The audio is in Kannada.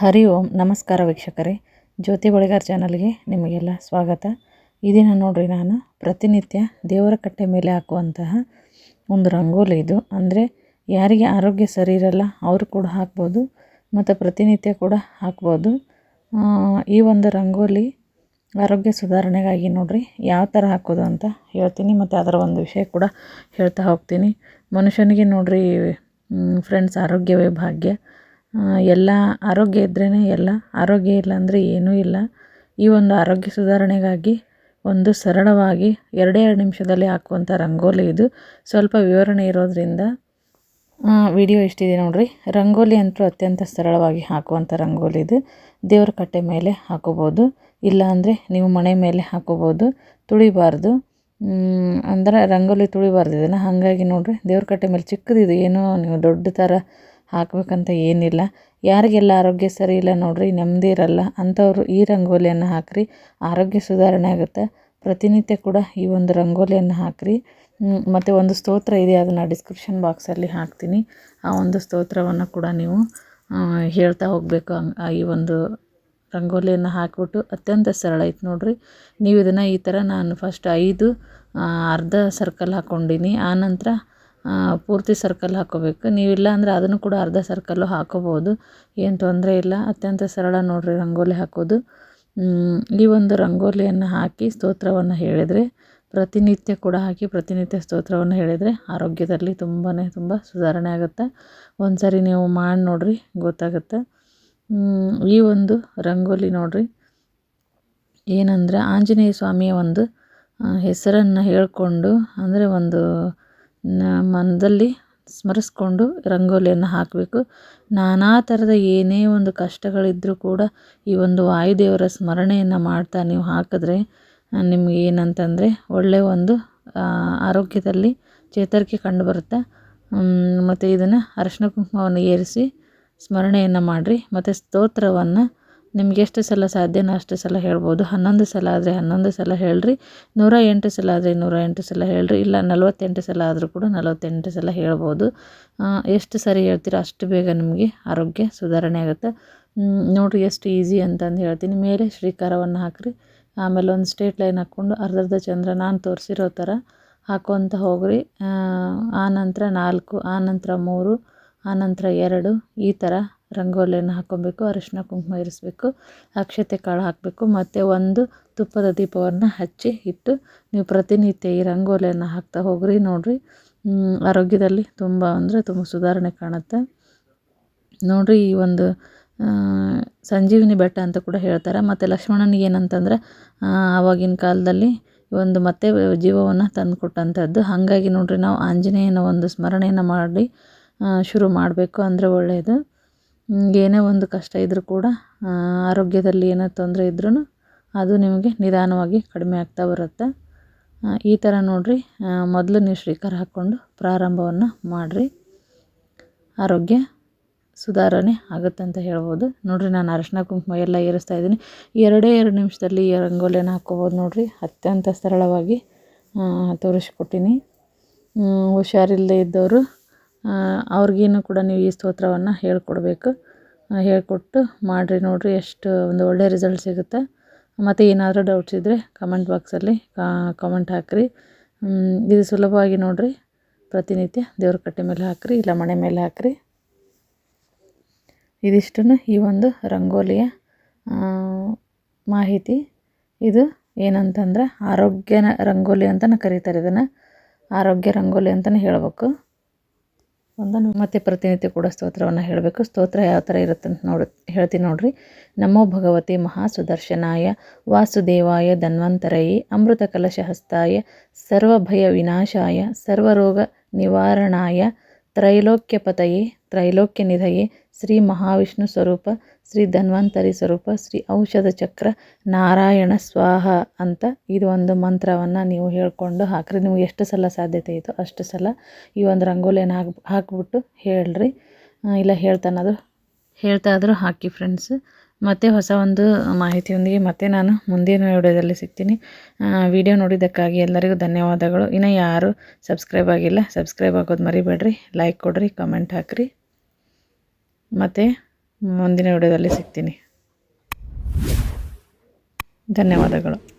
ಹರಿ ಓಂ, ನಮಸ್ಕಾರ ವೀಕ್ಷಕರೇ. ಜ್ಯೋತಿ ಬಳಿಗಾರ್ ಚಾನಲ್ಗೆ ನಿಮಗೆಲ್ಲ ಸ್ವಾಗತ. ಈ ದಿನ ನೋಡ್ರಿ ನಾನು, ಪ್ರತಿನಿತ್ಯ ದೇವರ ಕಟ್ಟೆ ಮೇಲೆ ಹಾಕುವಂತಹ ಒಂದು ರಂಗೋಲಿ ಇದು. ಅಂದರೆ ಯಾರಿಗೆ ಆರೋಗ್ಯ ಸರಿ ಇರಲ್ಲ, ಅವರು ಕೂಡ ಹಾಕ್ಬೋದು, ಮತ್ತು ಪ್ರತಿನಿತ್ಯ ಕೂಡ ಹಾಕ್ಬೋದು. ಈ ಒಂದು ರಂಗೋಲಿ ಆರೋಗ್ಯ ಸುಧಾರಣೆಗಾಗಿ ನೋಡ್ರಿ, ಯಾವ ಥರ ಹಾಕೋದು ಅಂತ ಹೇಳ್ತೀನಿ, ಮತ್ತು ಅದರ ಒಂದು ವಿಷಯ ಕೂಡ ಹೇಳ್ತಾ ಹೋಗ್ತೀನಿ. ಮನುಷ್ಯನಿಗೆ ನೋಡ್ರಿ ಫ್ರೆಂಡ್ಸ್ ಆರೋಗ್ಯವೇ ಭಾಗ್ಯ. ಎಲ್ಲ ಆರೋಗ್ಯ ಇದ್ರೇ ಎಲ್ಲ. ಆರೋಗ್ಯ ಇಲ್ಲ ಅಂದರೆ ಏನೂ ಇಲ್ಲ. ಈ ಒಂದು ಆರೋಗ್ಯ ಸುಧಾರಣೆಗಾಗಿ ಒಂದು ಸರಳವಾಗಿ ಎರಡೇ ಎರಡು ನಿಮಿಷದಲ್ಲಿ ಹಾಕುವಂಥ ರಂಗೋಲಿ ಇದು. ಸ್ವಲ್ಪ ವಿವರಣೆ ಇರೋದ್ರಿಂದ ವಿಡಿಯೋ ಇಷ್ಟಿದೆ ನೋಡಿರಿ. ರಂಗೋಲಿ ಅಂತೂ ಅತ್ಯಂತ ಸರಳವಾಗಿ ಹಾಕುವಂಥ ರಂಗೋಲಿ ಇದು. ದೇವ್ರ ಕಟ್ಟೆ ಮೇಲೆ ಹಾಕೋಬೋದು. ಇಲ್ಲ ಅಂದರೆ ನೀವು ಮನೆ ಮೇಲೆ ಹಾಕೋಬೋದು. ತುಳಿಬಾರ್ದು. ಅಂದ್ರೆ ರಂಗೋಲಿ ತುಳಿಬಾರ್ದು ಇದನ್ನು. ಹಾಗಾಗಿ ನೋಡಿರಿ, ದೇವ್ರ ಕಟ್ಟೆ ಮೇಲೆ ಚಿಕ್ಕದಿದು ಏನೋ ನೀವು ದೊಡ್ಡ ಥರ ಹಾಕಬೇಕಂತ ಏನಿಲ್ಲ. ಯಾರಿಗೆಲ್ಲ ಆರೋಗ್ಯ ಸರಿ ಇಲ್ಲ ನೋಡ್ರಿ, ನೆಮ್ಮದಿ ಇರಲ್ಲ, ಅಂಥವ್ರು ಈ ರಂಗೋಲಿಯನ್ನು ಹಾಕ್ರಿ, ಆರೋಗ್ಯ ಸುಧಾರಣೆ ಆಗುತ್ತೆ. ಪ್ರತಿನಿತ್ಯ ಕೂಡ ಈ ಒಂದು ರಂಗೋಲಿಯನ್ನು ಹಾಕ್ರಿ. ಮತ್ತು ಒಂದು ಸ್ತೋತ್ರ ಇದೆ, ಅದನ್ನು ಡಿಸ್ಕ್ರಿಪ್ಷನ್ ಬಾಕ್ಸಲ್ಲಿ ಹಾಕ್ತೀನಿ. ಆ ಒಂದು ಸ್ತೋತ್ರವನ್ನು ಕೂಡ ನೀವು ಹೇಳ್ತಾ ಹೋಗಬೇಕು. ಈ ಒಂದು ರಂಗೋಲಿಯನ್ನು ಹಾಕಿಬಿಟ್ಟು ಅತ್ಯಂತ ಸರಳ ಐತೆ ನೋಡ್ರಿ. ನೀವು ಇದನ್ನು ಈ ಥರ ನಾನು ಫಸ್ಟ್ ಐದು ಅರ್ಧ ಸರ್ಕಲ್ ಹಾಕ್ಕೊಂಡೀನಿ ಆನಂತರ ಪೂರ್ತಿ ಸರ್ಕಲ್ ಹಾಕ್ಕೋಬೇಕು ನೀವಿಲ್ಲ ಅಂದರೆ ಅದನ್ನು ಕೂಡ ಅರ್ಧ ಸರ್ಕಲ್ಲು ಹಾಕೋಬೋದು ಏನು ತೊಂದರೆ ಇಲ್ಲ. ಅತ್ಯಂತ ಸರಳ ನೋಡಿರಿ ರಂಗೋಲಿ ಹಾಕೋದು. ಈ ಒಂದು ರಂಗೋಲಿಯನ್ನು ಹಾಕಿ ಸ್ತೋತ್ರವನ್ನು ಹೇಳಿದರೆ, ಪ್ರತಿನಿತ್ಯ ಕೂಡ ಹಾಕಿ ಪ್ರತಿನಿತ್ಯ ಸ್ತೋತ್ರವನ್ನು ಹೇಳಿದರೆ ಆರೋಗ್ಯದಲ್ಲಿ ತುಂಬಾ ತುಂಬ ಸುಧಾರಣೆ ಆಗುತ್ತೆ. ಒಂದು ಸರಿ ನೀವು ಮಾಡಿ ನೋಡಿರಿ, ಗೊತ್ತಾಗುತ್ತೆ. ಈ ಒಂದು ರಂಗೋಲಿ ನೋಡಿರಿ. ಏನಂದರೆ ಆಂಜನೇಯ ಸ್ವಾಮಿಯ ಒಂದು ಹೆಸರನ್ನು ಹೇಳಿಕೊಂಡು, ಅಂದರೆ ಒಂದು ಮನದಲ್ಲಿ ಸ್ಮರಿಸ್ಕೊಂಡು ರಂಗೋಲಿಯನ್ನು ಹಾಕಬೇಕು. ನಾನಾ ಥರದ ಏನೇ ಒಂದು ಕಷ್ಟಗಳಿದ್ದರೂ ಕೂಡ ಈ ಒಂದು ವಾಯುದೇವರ ಸ್ಮರಣೆಯನ್ನು ಮಾಡ್ತಾ ನೀವು ಹಾಕಿದ್ರೆ ನಿಮ್ಗೆ ಏನಂತಂದರೆ ಒಳ್ಳೆಯ ಒಂದು ಆರೋಗ್ಯದಲ್ಲಿ ಚೇತರಿಕೆ ಕಂಡುಬರುತ್ತೆ. ಮತ್ತು ಇದನ್ನು ಅರಶಿನ ಕುಂಕುಮವನ್ನು ಏರಿಸಿ ಸ್ಮರಣೆಯನ್ನು ಮಾಡಿರಿ. ಮತ್ತು ಸ್ತೋತ್ರವನ್ನು ನಿಮ್ಗೆ ಎಷ್ಟು ಸಲ ಸಾಧ್ಯನೋ ಅಷ್ಟು ಸಲ ಹೇಳ್ಬೋದು. ಹನ್ನೊಂದು ಸಲ ಆದರೆ ಹನ್ನೊಂದು ಸಲ ಹೇಳ್ರಿ. ನೂರ ಎಂಟು ಸಲ ಆದರೆ ನೂರ ಎಂಟು ಸಲ ಹೇಳ್ರಿ. ಇಲ್ಲ ನಲವತ್ತೆಂಟು ಸಲ ಆದರೂ ಕೂಡ ನಲವತ್ತೆಂಟು ಸಲ ಹೇಳ್ಬೋದು. ಎಷ್ಟು ಸರಿ ಹೇಳ್ತೀರೋ ಅಷ್ಟು ಬೇಗ ನಿಮಗೆ ಆರೋಗ್ಯ ಸುಧಾರಣೆ ಆಗುತ್ತೆ. ನೋಡಿರಿ ಎಷ್ಟು ಈಸಿ ಅಂತಂದು ಹೇಳ್ತೀನಿ. ಮೇಲೆ ಶ್ರೀಕಾರವನ್ನು ಹಾಕ್ರಿ. ಆಮೇಲೆ ಒಂದು ಸ್ಟ್ರೇಟ್ ಲೈನ್ ಹಾಕ್ಕೊಂಡು ಅರ್ಧರ್ಧ ಚಂದ್ರ ನಾನು ತೋರಿಸಿರೋ ಥರ ಹಾಕ್ಕೊತ ಹೋಗ್ರಿ. ಆನಂತರ ನಾಲ್ಕು ಆನಂತರ ನಂತರ ಮೂರು ಆನಂತರ ಎರಡು ಈ ಥರ ರಂಗೋಲಿಯನ್ನು ಹಾಕ್ಕೊಬೇಕು ಅರಿಶಿನ ಕುಂಕುಮ ಇರಿಸಬೇಕು, ಅಕ್ಷತೆ ಕಾಳು ಹಾಕಬೇಕು, ಮತ್ತು ಒಂದು ತುಪ್ಪದ ದೀಪವನ್ನು ಹಚ್ಚಿ ಇಟ್ಟು ನೀವು ಪ್ರತಿನಿತ್ಯ ಈ ರಂಗೋಲಿಯನ್ನು ಹಾಕ್ತಾ ಹೋಗ್ರಿ, ನೋಡಿರಿ. ಆರೋಗ್ಯದಲ್ಲಿ ತುಂಬ ಅಂದರೆ ತುಂಬ ಸುಧಾರಣೆ ಕಾಣುತ್ತೆ. ನೋಡಿರಿ, ಈ ಒಂದು ಸಂಜೀವಿನಿ ಬೆಟ್ಟ ಅಂತ ಕೂಡ ಹೇಳ್ತಾರೆ. ಮತ್ತು ಲಕ್ಷ್ಮಣನಿಗೆ ಏನಂತಂದ್ರೆ ಆವಾಗಿನ ಕಾಲದಲ್ಲಿ ಒಂದು ಮತ್ತೆ ಜೀವವನ್ನು ತಂದುಕೊಟ್ಟಂಥದ್ದು. ಹಾಗಾಗಿ ನೋಡಿರಿ, ನಾವು ಆಂಜನೇಯನ ಒಂದು ಸ್ಮರಣೆಯನ್ನು ಮಾಡಿ ಶುರು ಮಾಡಬೇಕು ಅಂದರೆ ಒಳ್ಳೆಯದು ಏನೇ ಒಂದು ಕಷ್ಟ ಇದ್ದರೂ ಕೂಡ ಆರೋಗ್ಯದಲ್ಲಿ ಏನೇ ತೊಂದರೆ ಇದ್ರೂ ಅದು ನಿಮಗೆ ನಿಧಾನವಾಗಿ ಕಡಿಮೆ ಆಗ್ತಾ ಬರುತ್ತೆ. ಈ ಥರ ನೋಡಿರಿ ಮೊದಲು ನೀವು ಶ್ರೀಕಾರ ಹಾಕ್ಕೊಂಡು ಪ್ರಾರಂಭವನ್ನು ಮಾಡಿರಿ. ಆರೋಗ್ಯ ಸುಧಾರಣೆ ಆಗುತ್ತೆ ಅಂತ ಹೇಳ್ಬೋದು. ನೋಡಿರಿ, ನಾನು ಅರಶಿನ ಕುಂಕುಮ ಎಲ್ಲ ಏರಿಸ್ತಾ ಇದ್ದೀನಿ. ಎರಡೇ ಎರಡು ನಿಮಿಷದಲ್ಲಿ ಈ ರಂಗೋಲಿಯನ್ನು ಹಾಕ್ಕೋಬೋದು ನೋಡಿರಿ. ಅತ್ಯಂತ ಸರಳವಾಗಿ ತೋರಿಸ್ಕೊಟ್ಟೀನಿ. ತೋರಿಸ್ಕೊಟ್ಟಿನಿ ಹುಷಾರಿಲ್ಲದೆ ಇದ್ದವರು ಅವ್ರಿಗೇನು ಕೂಡ ನೀವು ಈ ಸ್ತೋತ್ರವನ್ನು ಹೇಳಿಕೊಡ್ಬೇಕು. ಹೇಳಿಕೊಟ್ಟು ಮಾಡಿರಿ ನೋಡಿರಿ ಎಷ್ಟು ಒಂದು ಒಳ್ಳೆಯ ರಿಸಲ್ಟ್ ಸಿಗುತ್ತೆ. ಮತ್ತು ಏನಾದರೂ ಡೌಟ್ಸ್ ಇದ್ದರೆ ಕಮೆಂಟ್ ಬಾಕ್ಸಲ್ಲಿ ಕಮೆಂಟ್ ಹಾಕಿರಿ. ಇದು ಸುಲಭವಾಗಿ ನೋಡಿರಿ. ಪ್ರತಿನಿತ್ಯ ದೇವ್ರ ಕಟ್ಟೆ ಮೇಲೆ ಹಾಕಿರಿ, ಇಲ್ಲ ಮನೆ ಮೇಲೆ ಹಾಕಿರಿ. ಇದಿಷ್ಟನ್ನು ಈ ಒಂದು ರಂಗೋಲಿಯ ಮಾಹಿತಿ. ಇದು ಏನಂತಂದ್ರೆ ಆರೋಗ್ಯನ ರಂಗೋಲಿ ಅಂತಲೇ ಕರೀತಾರೆ ಇದನ್ನು. ಆರೋಗ್ಯ ರಂಗೋಲಿ ಅಂತಲೇ ಹೇಳ್ಬೇಕು. ಒಂದನ್ನು ಮತ್ತೆ ಪ್ರತಿನಿತ್ಯ ಕೂಡ ಸ್ತೋತ್ರವನ್ನು ಹೇಳಬೇಕು. ಸ್ತೋತ್ರ ಯಾವ ಥರ ಇರುತ್ತೆ ಅಂತ ನೋಡಿ, ಹೇಳ್ತೀನಿ ನೋಡ್ರಿ. ನಮೋ ಭಗವತಿ ಮಹಾಸುದರ್ಶನಾಯ, ವಾಸುದೇವಾಯ ಧನ್ವಂತರಯಿ ಅಮೃತ ಕಲಶಹಸ್ತಾಯ ಸರ್ವಭಯ ವಿನಾಶಾಯ ಸರ್ವರೋಗ ನಿವಾರಣಾಯ ತ್ರೈಲೋಕ್ಯಪತಯೇ ತ್ರೈಲೋಕ್ಯ ನಿಧಯೇ, ಶ್ರೀ ಮಹಾವಿಷ್ಣು ಸ್ವರೂಪ, ಶ್ರೀ ಧನ್ವಂತರಿ ಸ್ವರೂಪ, ಶ್ರೀ ಔಷಧ ಚಕ್ರ, ನಾರಾಯಣ ಸ್ವಾಹ ಅಂತ ಇದು ಒಂದು ಮಂತ್ರವನ್ನು ನೀವು ಹೇಳಿಕೊಂಡು ಹಾಕ್ರಿ. ನಿಮ್ಗೆ ಎಷ್ಟು ಸಲ ಸಾಧ್ಯತೆ ಇತ್ತು ಅಷ್ಟು ಸಲ ಈ ಒಂದು ರಂಗೋಲಿಯನ್ನು ಹಾಕಿ, ಹಾಕ್ಬಿಟ್ಟು ಹೇಳ್ರಿ. ಇಲ್ಲ ಹೇಳ್ತಾನಾದ್ರು ಹೇಳ್ತಾ ಆದರೂ ಹಾಕಿ ಫ್ರೆಂಡ್ಸ್ ಮತ್ತೆ ಹೊಸ ಒಂದು ಮಾಹಿತಿಯೊಂದಿಗೆ ಮತ್ತೆ ನಾನು ಮುಂದಿನ ವಿಡಿಯೋದಲ್ಲಿ ಸಿಗ್ತೀನಿ. ವಿಡಿಯೋ ನೋಡಿದ್ದಕ್ಕಾಗಿ ಎಲ್ಲರಿಗೂ ಧನ್ಯವಾದಗಳು. ಇನ್ನು ಯಾರು ಸಬ್ಸ್ಕ್ರೈಬ್ ಆಗಿಲ್ಲ, ಸಬ್ಸ್ಕ್ರೈಬ್ ಆಗೋದು ಮರಿಬೇಡ್ರಿ. ಲೈಕ್ ಕೊಡ್ರಿ ಕಮೆಂಟ್ ಹಾಕ್ರಿ. ಮತ್ತು ಮುಂದಿನ ವಿಡಿಯೋದಲ್ಲಿ ಸಿಗ್ತೀನಿ. ಧನ್ಯವಾದಗಳು.